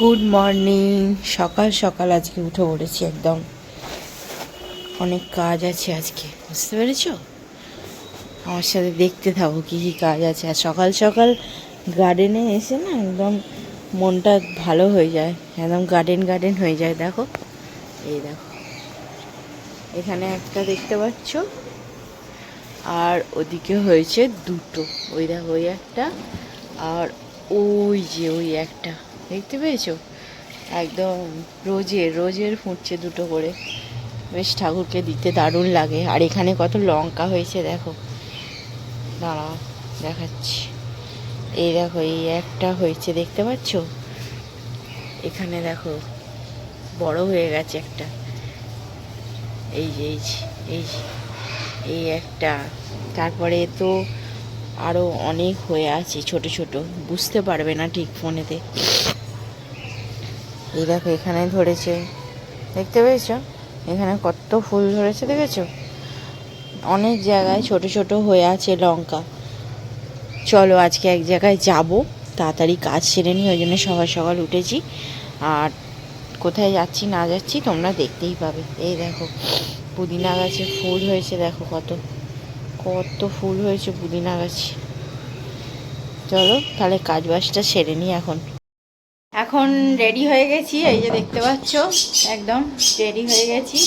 Good morning সকাল সকাল আজকে উঠে পড়েছি একদম। অনেক কাজ আছে আজকে, বুঝতে পেরেছ? আমার সাথে দেখতে থাকো কী কী কাজ আছে। আর সকাল সকাল গার্ডেনে এসে না একদম মনটা ভালো হয়ে যায়। একদম গার্ডেন গার্ডেন হয়ে যায়, দেখো। এই দেখো। এখানে একটা দেখতে পাচ্ছ। আর ওদিকে হয়েছে দুটো। ওই দেখো, ওই একটা। আর ওই যে, ওই একটা। দেখতে পেয়েছ? একদম রোজের রোজের ফুটছে দুটো করে। বেশ ঠাকুরকে দিতে দারুণ লাগে। আর এখানে কত লঙ্কা হয়েছে দেখো। দাঁড়াও, দেখাচ্ছি। এই দেখো, এই একটা হয়েছে, দেখতে পাচ্ছ? এখানে দেখো, বড় হয়ে গেছে একটা। এই যে এই যে এই যে, এই একটা। তারপরে তো আরও অনেক হয়ে আছে, ছোট ছোট। বুঝতে পারবে না ঠিক ফোনেতে। এই দেখো, এখানে ধরেছে। দেখতে পেয়েছ? এখানে কত ফুল ধরেছে, দেখেছ? অনেক জায়গায় ছোট ছোট হয়ে আছে লঙ্কা। চলো, আজকে এক জায়গায় যাব। তাড়াতাড়ি কাজ সেরে নিই, ওই জন্য সকাল সকাল উঠেছি। আর কোথায় যাচ্ছি, না যাচ্ছি, তোমরা দেখতেই পাবে। এই দেখো, পুদিনা গাছে ফুল হয়েছে, দেখো কত। কত ফুল হয়েছে পুদিনা গাছে। চলো, তাহলে কাজ বাজটা সেরে নিই এখন। এখন রেডি হয়ে গেছি, এই যে দেখতে পাচ্ছ, একদম রেডি হয়ে গেছি।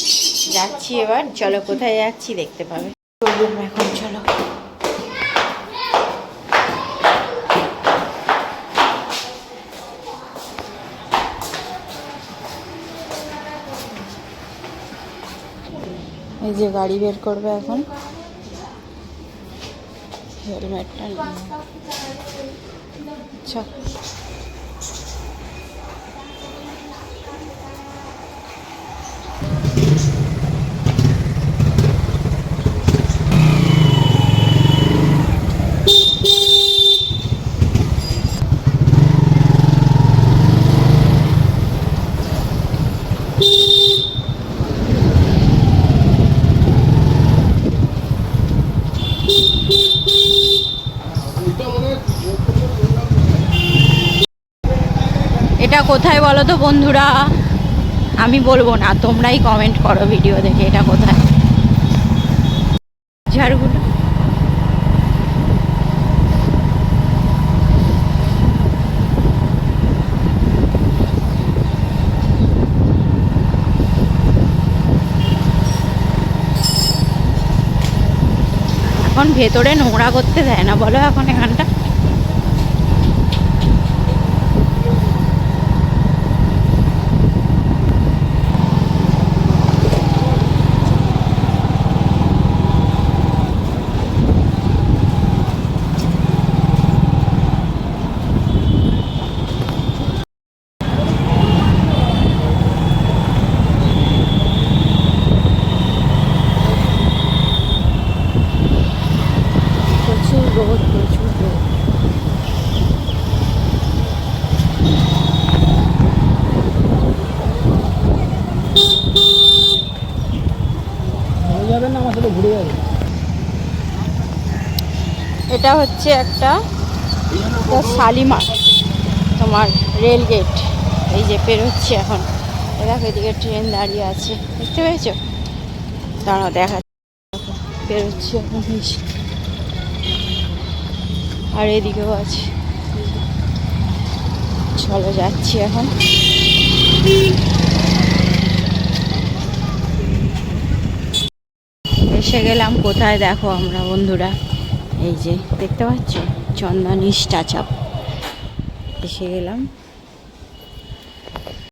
যাচ্ছি এবার, চলো কোথায় যাচ্ছি দেখতে পাবে। এখন চলো। এই যে গাড়ি বের করবে এখন। হেলমেটটা এটা কোথায় বলো তো বন্ধুরা? আমি বলব না, তোমরাই কমেন্ট করো ভিডিও দেখে এটা কোথায়। ঝাড়গুলো। এখন ভেতরে নোংরা করতে দেয় না, বলো এখন এখানটা। না আমার সাথে ঘুরে যাবে। এটা হচ্ছে একটা শালিমার তোমার রেল গেট। এই যে পেরোচ্ছে এখন। দেখো এদিকে ট্রেন দাঁড়িয়ে আছে। দেখতে পেয়েছ? দাঁড়াও দেখো, পেরোচ্ছে এখন আর এদিকেও আছে। চলো যাচ্ছি এখন। এসে গেলাম কোথায় দেখো আমরা বন্ধুরা? এই যে দেখতে পাচ্ছ? চন্দন স্টাচাপ এসে গেলাম।